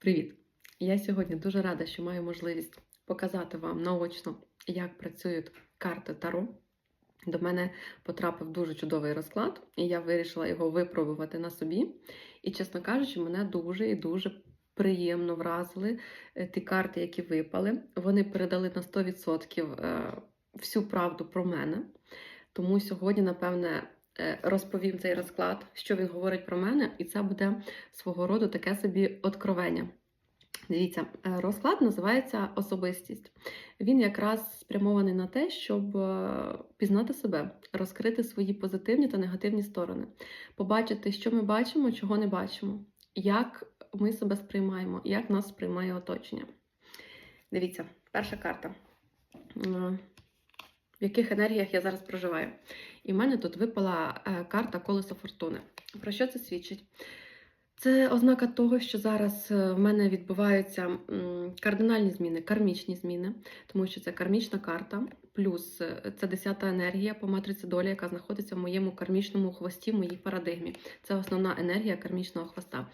Привіт! Я сьогодні дуже рада, що маю можливість показати вам наочно, як працюють карти Таро. До мене потрапив дуже чудовий розклад, і я вирішила його випробувати на собі. І, чесно кажучи, мене дуже і дуже приємно вразили е, ті карти, які випали. Вони передали на 100% е, всю правду про мене. Тому сьогодні, напевне, розповім цей розклад, що він говорить про мене, і це буде свого роду таке собі откровення. Дивіться, е, розклад називається особистість. Він якраз спрямований на те, щоб е, пізнати себе, розкрити свої позитивні та негативні сторони, побачити, що ми бачимо, чого не бачимо, як ми себе сприймаємо, як нас сприймає оточення. Дивіться, перша карта. В яких енергіях я зараз проживаю? І в мене тут випала е, карта колесо фортуни. Про що це свідчить? Це ознака того, що зараз е, в мене відбуваються кардинальні зміни, кармічні зміни, тому що це кармічна карта, плюс е, це десята енергія по матриці долі, яка знаходиться в моєму кармічному хвості, в моїй парадигмі. Це основна енергія кармічного хвоста.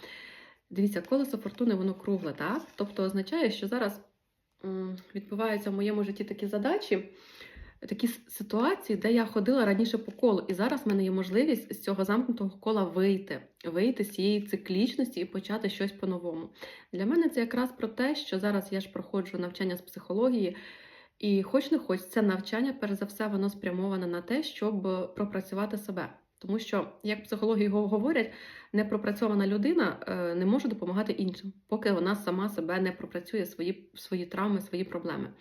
Дивіться, колесо фортуни, воно кругле, так? Тобто означає, що зараз відбуваються в моєму житті такі задачі, такі ситуації, де я ходила раніше по колу, і зараз в мене є можливість з цього замкнутого кола вийти, вийти з цієї циклічності і почати щось по-новому. Для мене це якраз про те, що зараз я ж проходжу навчання з психології, і хоч не хоч, це навчання, перш за все, воно спрямоване на те, щоб е, пропрацювати себе. Тому що, як психології го- говорять, непропрацьована людина е, не може допомагати іншим, поки вона сама себе не пропрацює свої, свої травми, свої проблеми.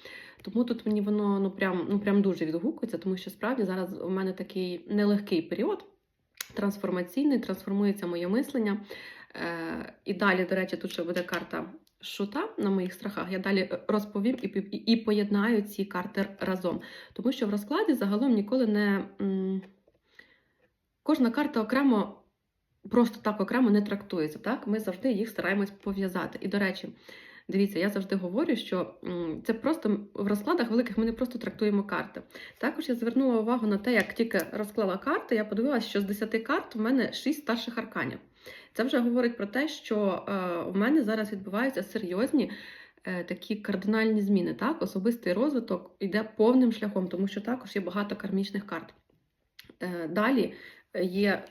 Тому тут мені воно ну прям, ну прям дуже відгукується, тому що справді зараз у мене такий нелегкий період трансформаційний, трансформується моє мислення. Е, і далі, до речі, тут ще буде карта шута на моїх страхах. Я далі розповім і, і поєднаю ці карти разом. Тому що в розкладі загалом ніколи не. Кожна карта окремо, просто так окремо не трактується. Так? Ми завжди їх стараємось пов'язати. І, до речі, Дивіться, я завжди говорю, що це просто в розкладах великих ми не просто трактуємо карти. Також я звернула увагу на те, як тільки розклала карти, я подивилася, що з 10 карт в мене 6 старших арканів. Це вже говорить про те, що е, в мене зараз відбуваються серйозні е, такі кардинальні зміни. Так? Особистий розвиток йде повним шляхом, тому що також є багато кармічних карт. Е, далі є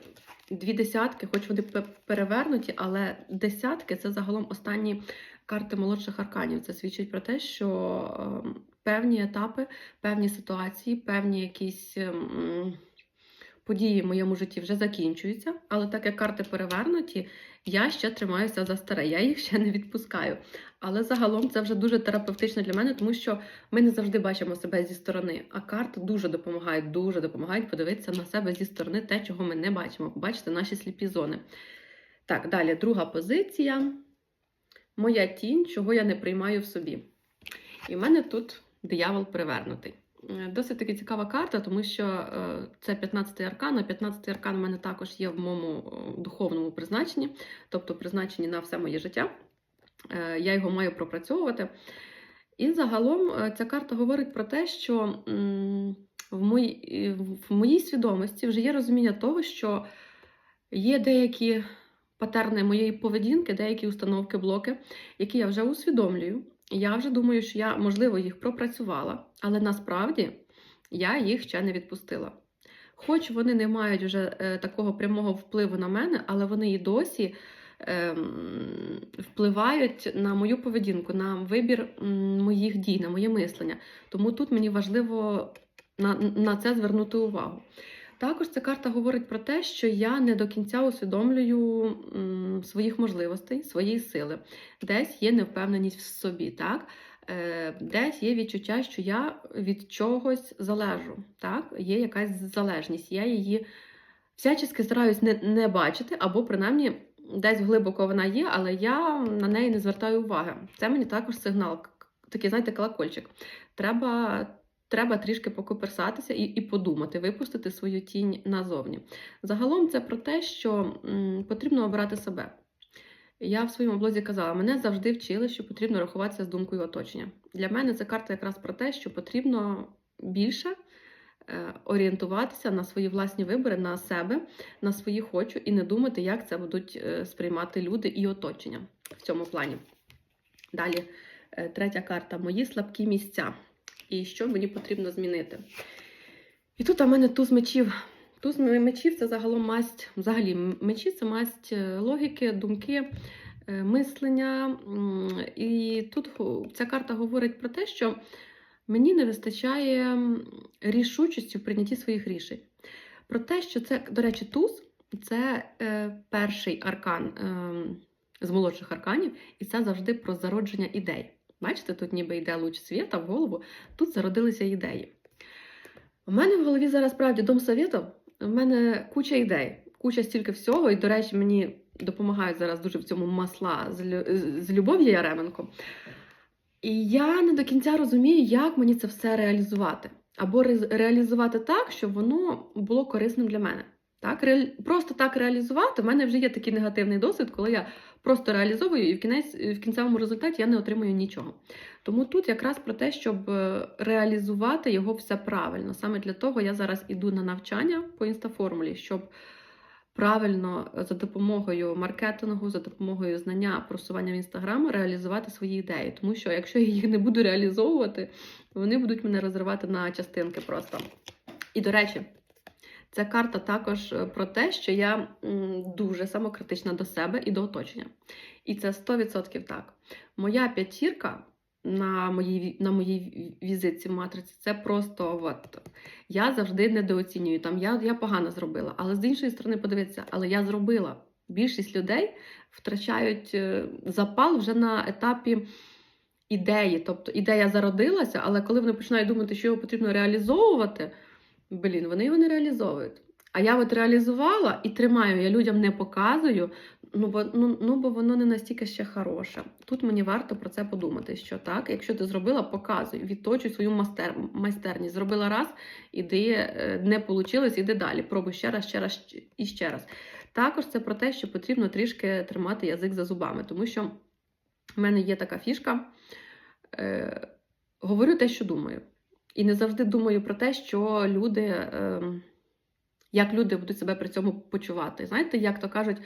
дві десятки, хоч вони перевернуті, але десятки це загалом останні карти молодших арканів. Це свідчить про те, що е, певні етапи, певні ситуації, певні якісь ем, події в моєму житті вже закінчуються. Але так як карти перевернуті, я ще тримаюся за старе, я їх ще не відпускаю. Але загалом це вже дуже терапевтично для мене, тому що ми не завжди бачимо себе зі сторони, а карти дуже допомагають, дуже допомагають подивитися на себе зі сторони те, чого ми не бачимо, побачити наші сліпі зони. Так, далі, друга позиція. Моя тінь, чого я не приймаю в собі. І в мене тут диявол перевернутий. Е, Досить таки цікава карта, тому що е, це 15-й аркан, а 15-й аркан у мене також є в моєму е, духовному призначенні, тобто призначенні на все моє життя. Я його маю пропрацьовувати. І загалом ця карта говорить про те, що в моїй, в моїй свідомості вже є розуміння того, що є деякі патерни моєї поведінки, деякі установки, блоки, які я вже усвідомлюю. Я вже думаю, що я, можливо, їх пропрацювала, але насправді я їх ще не відпустила. Хоч вони не мають вже е, такого прямого впливу на мене, але вони і досі ем, впливають на мою поведінку, на вибір моїх дій, на моє мислення. Тому тут мені важливо на, на це звернути увагу. Також ця карта говорить про те, що я не до кінця усвідомлюю своїх можливостей, своєї сили. Десь є невпевненість в собі, так? Е, десь є відчуття, що я від чогось залежу. Так? Є якась залежність. Я її всячески стараюсь не, не бачити, або принаймні десь глибоко вона є, але я на неї не звертаю уваги. Це мені також сигнал, такий, знаєте, колокольчик. Треба треба трішки покоперсатися і, і подумати, випустити свою тінь назовні. Загалом це про те, що потрібно обирати себе. Я в своєму блозі казала, мене завжди вчили, що потрібно рахуватися з думкою оточення. Для мене ця карта якраз про те, що потрібно більше е, орієнтуватися на свої власні вибори, на себе, на свої хочу, і не думати, як це будуть е, сприймати люди і оточення в цьому плані. Далі е, третя карта мої слабкі місця. І що мені потрібно змінити. І тут у мене туз мечів. Туз мечів це загалом масть, взагалі, мечі це масть е, логіки, думки, е, мислення. І тут ця карта говорить про те, що мені не вистачає рішучості в прийнятті своїх рішень. Про те, що це, до речі, туз це е, перший аркан е, з молодших арканів, і це завжди про зародження ідей. Бачите, тут ніби йде луч світа в голову, тут зародилися ідеї. У мене в голові зараз справді дом совєтів, у мене куча ідей, куча стільки всього, і, до речі, мені допомагають зараз дуже в цьому масла з, Лю- з- з Любов'ю Яременко. І я не до кінця розумію, як мені це все реалізувати. Або ре- реалізувати так, щоб воно було корисним для мене. Так, Просто так реалізувати. В мене вже є такий негативний досвід, коли я просто реалізовую, і в кінець в кінцевому результаті я не отримую нічого. Тому тут якраз про те, щоб е, реалізувати його все правильно. Саме для того я зараз іду на навчання по інстаформулі, щоб правильно е, за допомогою маркетингу, за допомогою знання просування в інстаграм реалізувати свої ідеї. Тому що якщо я їх не буду реалізовувати, вони будуть мене розривати на частинки просто. І до речі, ця карта також е, про те, що я дуже самокритична до себе і до оточення. І це 100% так. Моя п'ятірка на моїй, на моїй візитці матриці це просто от. Я завжди недооцінюю. Там я, я погано зробила. Але з іншої сторони, подивіться, але я зробила. Більшість людей втрачають е, запал вже на етапі ідеї. Тобто ідея зародилася, але коли вони починають думати, що його потрібно реалізовувати, блін, вони його не реалізовують. А я от реалізувала і тримаю, я людям не показую, ну бо, ну, ну, бо воно не настільки ще хороше. Тут мені варто про це подумати, що так, якщо ти зробила, показуй, відточуй свою мастер, майстерність. Зробила раз, іди, е, не вийшло, іди далі. Пробуй ще раз, ще раз і ще раз. Також це про те, що потрібно трішки тримати язик за зубами, тому що в мене є така фішка. Е, говорю те, що думаю. І не завжди думаю про те, що люди, е, як люди будуть себе при цьому почувати. Знаєте, як то кажуть,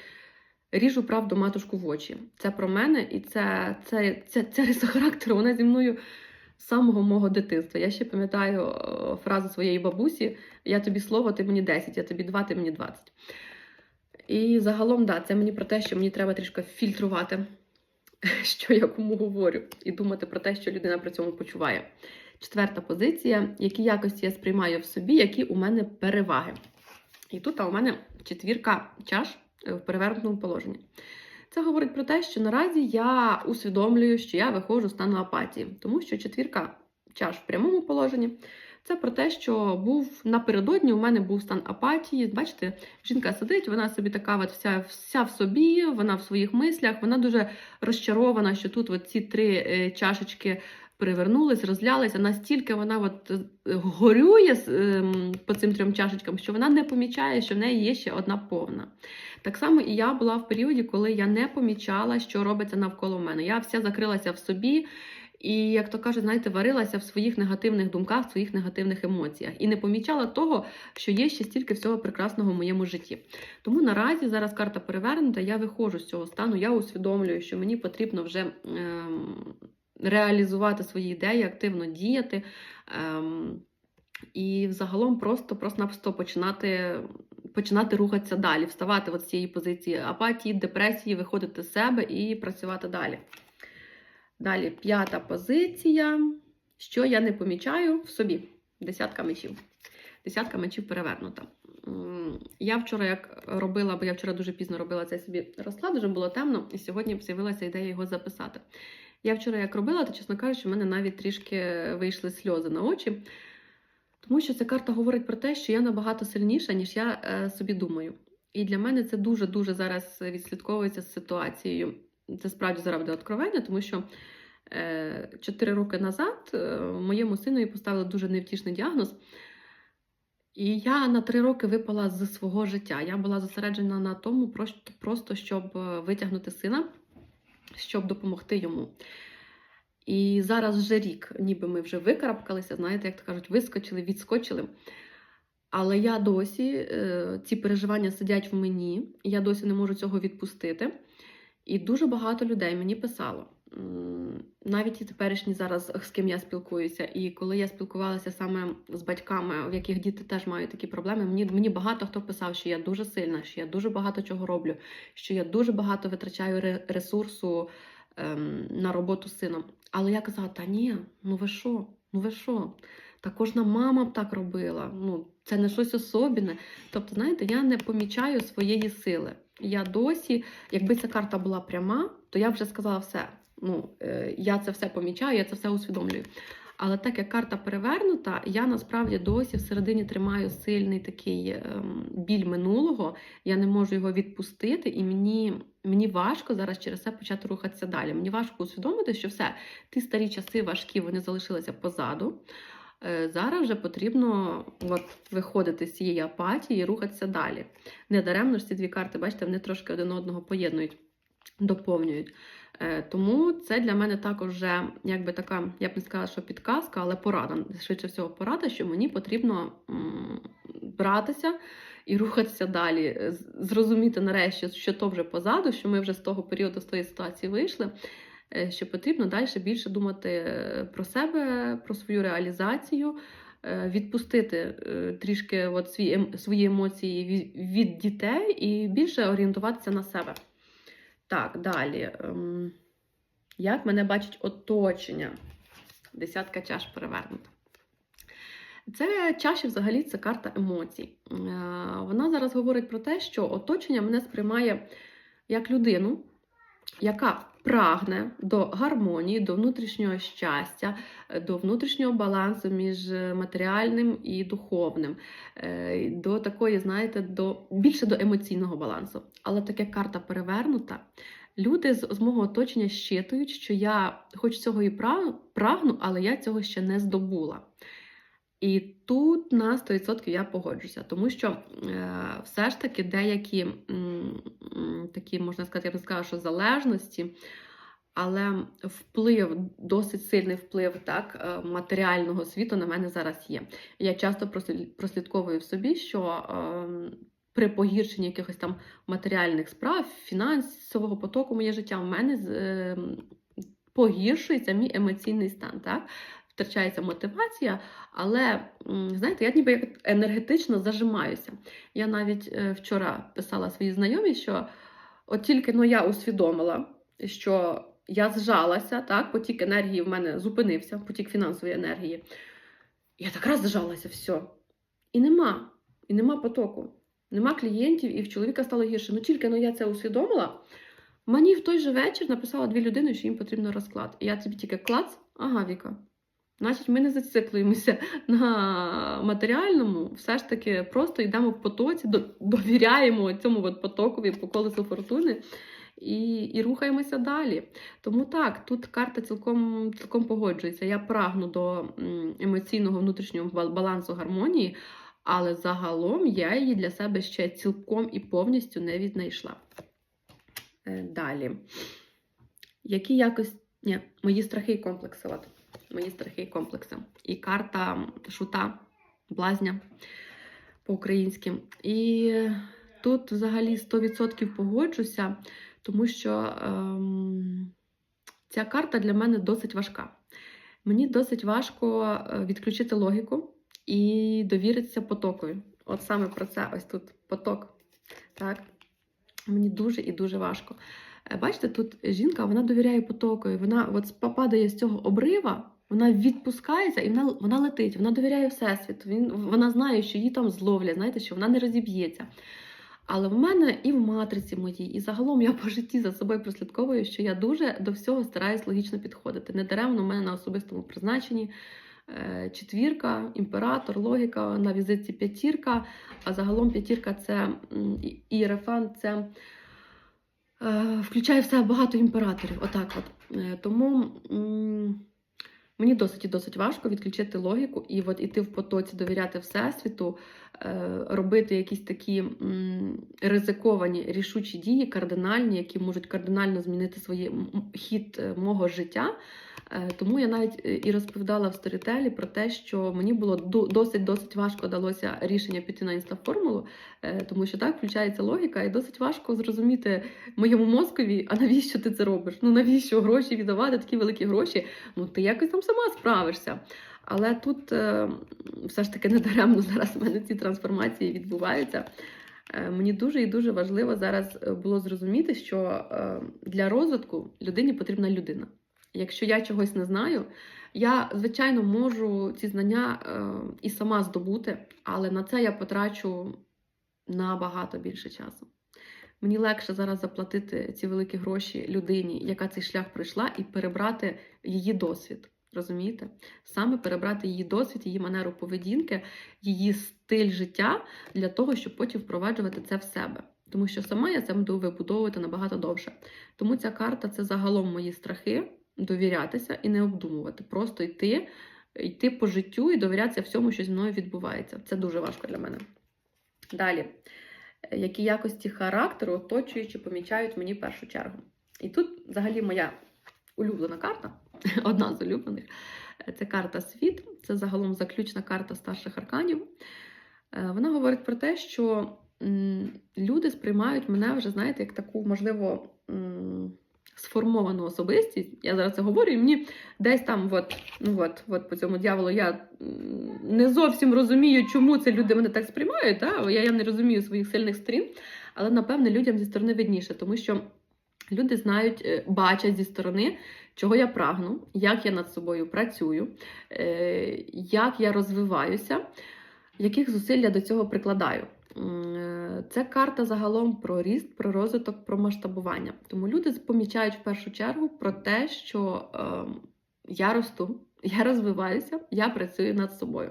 ріжу правду матушку в очі. Це про мене, і це, це, це, ця риса характеру, вона зі мною з самого мого дитинства. Я ще пам'ятаю фразу своєї бабусі: я тобі слово, ти мені 10, я тобі 2, ти мені 20. І загалом, да, це мені про те, що мені треба трішки фільтрувати, що я кому говорю, і думати про те, що людина при цьому почуває. Четверта позиція, які якості я сприймаю в собі, які у мене переваги. І тут а у мене четвірка чаш е, в перевернутому положенні. Це говорить про те, що наразі я усвідомлюю, що я виходжу з стану апатії, тому що четвірка чаш в прямому положенні. Це про те, що був напередодні, у мене був стан апатії. Бачите, жінка сидить, вона собі така от вся, вся в собі, вона в своїх мислях, вона дуже розчарована, що тут от ці три е, чашечки перевернулись, розлялися. Настільки вона от е, горює ем, по цим трьом чашечкам, що вона не помічає, що в неї є ще одна повна. Так само і я була в періоді, коли я не помічала, що робиться навколо мене. Я вся закрилася в собі. І, як то кажуть, знаєте, варилася в своїх негативних думках, в своїх негативних емоціях. І не помічала того, що є ще стільки всього прекрасного в моєму житті. Тому наразі зараз карта перевернута, я виходжу з цього стану, я усвідомлюю, що мені потрібно вже ем, реалізувати свої ідеї, активно діяти. Ем, і взагалом просто просто починати починати рухатися далі, вставати от з цієї позиції апатії, депресії, виходити з себе і працювати далі. Далі п'ята позиція. Що я не помічаю в собі? Десятка мечів. Десятка мечів перевернута. Я вчора як робила, бо я вчора дуже пізно робила цей собі розклад, вже було темно, і сьогодні з'явилася ідея його записати. Я вчора як робила, то, чесно кажучи, в мене навіть трішки вийшли сльози на очі, тому що ця карта говорить про те, що я набагато сильніша, ніж я е, собі думаю. І для мене це дуже-дуже зараз відслідковується з ситуацією. Це справді заради откровення, тому що е, роки назад е, моєму синові поставили дуже невтішний діагноз. І я на три роки випала з свого життя. Я була зосереджена на тому, просто, щоб витягнути сина, щоб допомогти йому. І зараз вже рік, ніби ми вже викарабкалися, знаєте, як то кажуть, вискочили, відскочили. Але я досі, е, ці переживання сидять в мені, я досі не можу цього відпустити. І дуже багато людей мені писало. Навіть і теперішні зараз, з ким я спілкуюся, і коли я спілкувалася саме з батьками, в яких діти теж мають такі проблеми, мені, мені багато хто писав, що я дуже сильна, що я дуже багато чого роблю, що я дуже багато витрачаю ре- ресурсу ем, на роботу з сином. Але я казала, та ні, ну ви що? Ну ви що? Та кожна мама б так робила. Ну, це не щось особіне. Тобто, знаєте, я не помічаю своєї сили. Я досі, якби ця карта була пряма, то я вже сказала все. Ну, е, я це все помічаю, я це все усвідомлюю. Але так як карта перевернута, я насправді досі всередині тримаю сильний такий ем, біль минулого, я не можу його відпустити, і мені, мені важко зараз через це почати рухатися далі. Мені важко усвідомити, що все, ті старі часи важкі, вони залишилися позаду. Е, Зараз вже потрібно от, виходити з цієї апатії і рухатися далі. Недаремно ж ці дві карти, бачите, вони трошки один одного поєднують, доповнюють. Е, Тому це для мене також вже якби така, я б не сказала, що підказка, але порада. Швидше всього, порада, що мені потрібно братися і рухатися далі, зрозуміти нарешті, що то вже позаду, що ми вже з того періоду, з тої ситуації вийшли. е, Що потрібно далі більше думати е, про себе, про свою реалізацію, відпустити трішки от свої, ем- свої емоції від дітей і більше орієнтуватися на себе. Так, далі. Ем, Як мене бачить оточення? Десятка чаш перевернута. Це чаші взагалі це карта емоцій. Е, Вона зараз говорить про те, що оточення мене сприймає як людину, яка прагне до гармонії, до внутрішнього щастя, е, до внутрішнього балансу між матеріальним і духовним, е, до такої, знаєте, до більше до емоційного балансу. Але таке карта перевернута. Люди з, з мого оточення щитують, що я хоч цього і прагну, але я цього ще не здобула. І тут на 100% я погоджуся, тому що е, все ж таки деякі такі, можна сказати, я б не сказала, що залежності, але вплив, досить сильний вплив так, е, матеріального світу на мене зараз є. Я часто прослід- прослідковую в собі, що е, при погіршенні якихось там матеріальних справ, фінансового потоку моє життя, в мене з- е, погіршується мій емоційний стан. Так? Втрачається мотивація, але знаєте, я ніби енергетично зажимаюся. Я навіть е, вчора писала своїй знайомій, що от тільки ну, я усвідомила, що я зжалася, так, потік енергії в мене зупинився, потік фінансової енергії. Я так раз зжалася, все. І нема. І нема потоку. Нема клієнтів, і в чоловіка стало гірше. Ну тільки ну, я це усвідомила. Мені в той же вечір написала дві людини, що їм потрібен розклад. І я тобі тільки клац, ага, Віка. Значить, ми не зациклюємося на матеріальному, все ж таки просто йдемо в потоці, довіряємо цьому от потокові по колесу фортуни і, і рухаємося далі. Тому так, тут карта цілком, цілком погоджується. Я прагну до емоційного внутрішнього балансу гармонії, але загалом я її для себе ще цілком і повністю не віднайшла. Е, Далі. Які якось. Ні, мої страхи і комплекси. От. Мої страхи і комплекси. І карта шута, блазня по-українськи. І тут взагалі 100% погоджуся, тому що ем, ця карта для мене досить важка. Мені досить важко е, відключити логіку і довіритися потокові. От саме про це ось тут поток. Так? Мені дуже і дуже важко. Е, Бачите, тут жінка вона довіряє потокові, вона от попадає з цього обрива, вона відпускається і вона, вона летить, вона довіряє Всесвіту. Він, вона знає, що її там зловлять, знаєте, що вона не розіб'ється. Але в мене і в матриці моїй, і загалом я по житті за собою прослідковую, що я дуже до всього стараюсь логічно підходити. Недаремно в мене на особистому призначенні е, четвірка, імператор, логіка, на візитці п'ятірка, а загалом п'ятірка це м, і- ієрофант, це е, включає в себе багато імператорів. Отак от. Е, тому мені досить і досить важко відключити логіку і от іти в потоці, довіряти Всесвіту. е, робити якісь такі ризиковані рішучі дії, кардинальні, які можуть кардинально змінити м- хід е, мого життя. Е, Тому я навіть і розповідала в сторітелі про те, що мені було досить досить важко далося рішення піти на інстаформулу, тому що так включається логіка, і досить важко зрозуміти моєму мозкові, а навіщо ти це робиш? Ну навіщо гроші віддавати, такі великі гроші? Ну ти якось там сама справишся. Але тут е, все ж таки недаремно зараз в мене ці трансформації відбуваються. Е, Мені дуже і дуже важливо зараз е, було зрозуміти, що для розвитку людині потрібна людина. Якщо я чогось не знаю, я, звичайно, можу ці знання і сама здобути, але на це я потрачу набагато більше часу. Мені легше зараз заплатити ці великі гроші людині, яка цей шлях пройшла, і перебрати її досвід. Розумієте? Саме перебрати її досвід, її манеру поведінки, її стиль життя для того, щоб потім впроваджувати це в себе. Тому що сама я це буду вибудовувати набагато довше. Тому ця карта це загалом мої страхи, довірятися і не обдумувати. Просто йти, йти по життю і довірятися всьому, що зі мною відбувається. Це дуже важко для мене. Далі, які якості характеру оточуючи помічають мені в першу чергу. І тут взагалі моя улюблена карта, одна з улюблених. Це карта світ, це загалом заключна карта старших арканів. Е, Вона говорить про те, що люди сприймають мене вже, знаєте, як таку, можливо, сформовану особистість. Я зараз це говорю, і мені десь там, от, ну от, от по цьому дьяволу, я не зовсім розумію, чому це люди мене так сприймають. Та? Я, я не розумію своїх сильних сторін, але напевне людям зі сторони видніше, тому що люди знають, е, бачать зі сторони, чого я прагну, як я над собою працюю, е, як я розвиваюся, яких зусиль я до цього прикладаю. Е, Це карта загалом про ріст, про розвиток, про масштабування. Тому люди помічають в першу чергу про те, що е, я росту, я розвиваюся, я працюю над собою.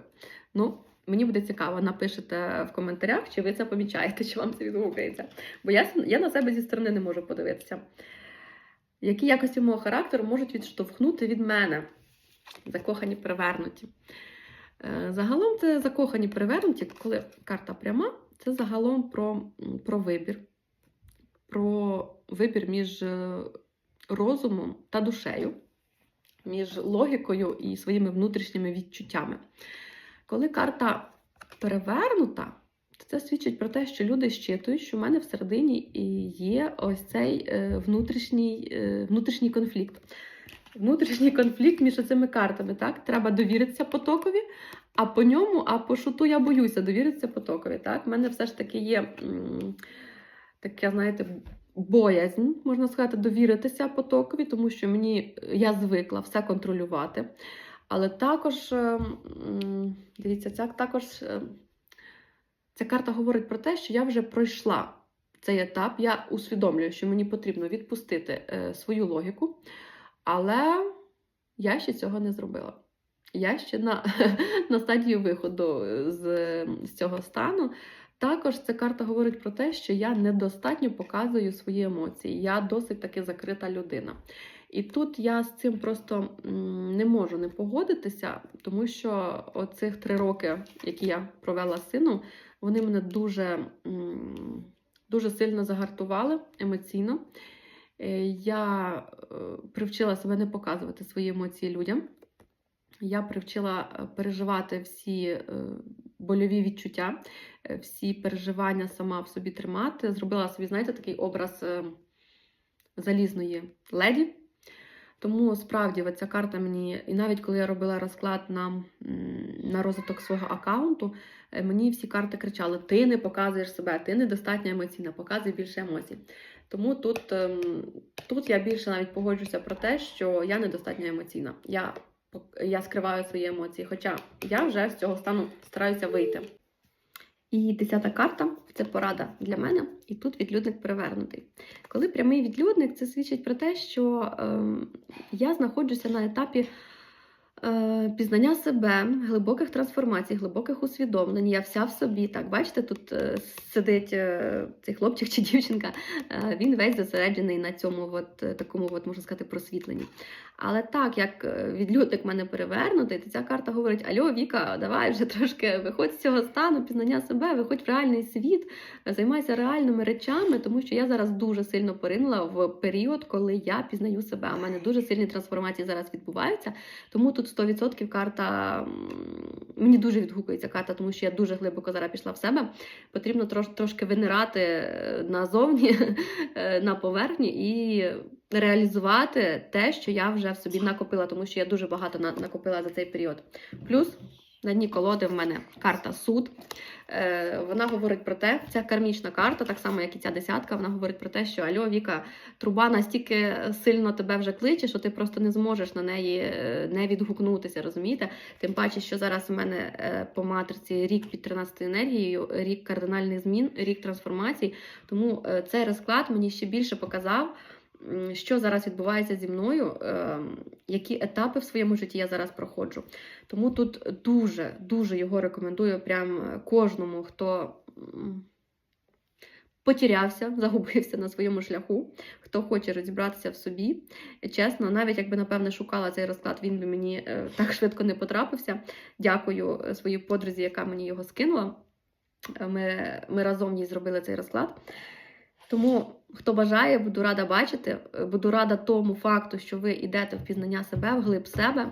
Ну, мені буде цікаво, напишете в коментарях, чи ви це помічаєте, чи вам це відгукається. Бо я, я на себе зі сторони не можу подивитися. Які якості мого характеру можуть відштовхнути від мене? Закохані перевернуті. Е, Загалом це закохані перевернуті, коли карта пряма, це загалом про, про вибір, про вибір між е, розумом та душею, між логікою і своїми внутрішніми відчуттями. Коли карта перевернута, то це свідчить про те, що люди щитують, що в мене всередині є ось цей е, внутрішній, е, внутрішній конфлікт. Внутрішній конфлікт між цими картами. Так? Треба довіритися потокові, а по ньому, а по шуту я боюся довіритися потокові. Так? У мене все ж таки є таке, знаєте, боязнь, можна сказати, довіритися потокові, тому що мені я звикла все контролювати. Але також, е, дивіться, ця також е, ця карта говорить про те, що я вже пройшла цей етап. Я усвідомлюю, що мені потрібно відпустити е, свою логіку, але я ще цього не зробила. Я ще на, на стадії виходу з, з цього стану. Також ця карта говорить про те, що я недостатньо показую свої емоції. Я досить таки закрита людина. І тут я з цим просто не можу не погодитися, тому що оцих три роки, які я провела з сином, вони мене дуже, дуже сильно загартували емоційно. Е, Я е, привчила себе не показувати свої емоції людям. Я привчила е, переживати всі больові відчуття, всі переживання сама в собі тримати. Зробила собі, знаєте, такий образ залізної леді. Тому справді ця карта мені, і навіть коли я робила розклад на, на розвиток свого аккаунту, е, мені всі карти кричали: ти не показуєш себе, ти недостатньо емоційна, показуй більше емоцій. Тому тут, ем, тут я більше навіть погоджуся про те, що я недостатньо емоційна. Я, я скриваю свої емоції, хоча я вже з цього стану стараюся вийти. І десята карта це порада для мене, і тут відлюдник перевернутий. Коли прямий відлюдник, це свідчить про те, що ем, я знаходжуся на етапі Е, Пізнання себе, глибоких трансформацій, глибоких усвідомлень. Я вся в собі. Так, бачите, тут е, сидить е, цей хлопчик чи дівчинка. е, Він весь зосереджений на цьому, от, е, такому, от, можна сказати, просвітленні. Але так, як е, відлюдник мене перевернутий, то ця карта говорить: Альо, Віка, давай вже трошки виходь з цього стану, пізнання себе, виходь в реальний світ, займайся реальними речами, тому що я зараз дуже сильно поринула в період, коли я пізнаю себе. У мене дуже сильні трансформації зараз відбуваються. Тому тут 100% карта мені дуже відгукується карта, тому що я дуже глибоко зараз пішла в себе. Потрібно трошки винирати е, назовні, е, на поверхні і реалізувати те, що я вже в собі накопила, тому що я дуже багато на- накопила за цей період. Плюс на дні колоди в мене карта суд. Е, Вона говорить про те, ця кармічна карта, так само як і ця десятка, вона говорить про те, що Альо, Віка, труба настільки сильно тебе вже кличе, що ти просто не зможеш на неї е, не відгукнутися, розумієте? Тим паче, що зараз у мене е, по матриці рік під 13 енергією, рік кардинальних змін, рік трансформацій. Тому е, цей розклад мені ще більше показав, що зараз відбувається зі мною, е, які етапи в своєму житті я зараз проходжу. Тому тут дуже, дуже його рекомендую прям е, кожному, хто. м, Потерявся, загубився на своєму шляху, хто хоче розібратися в собі. Чесно, навіть якби напевне шукала цей розклад, він би мені е, так швидко не потрапився. Дякую е, своїй подрузі, яка мені його скинула. Ми, ми разом їй зробили цей розклад. Тому, хто бажає, буду рада бачити. Буду рада тому факту, що ви йдете в пізнання себе, в глиб себе.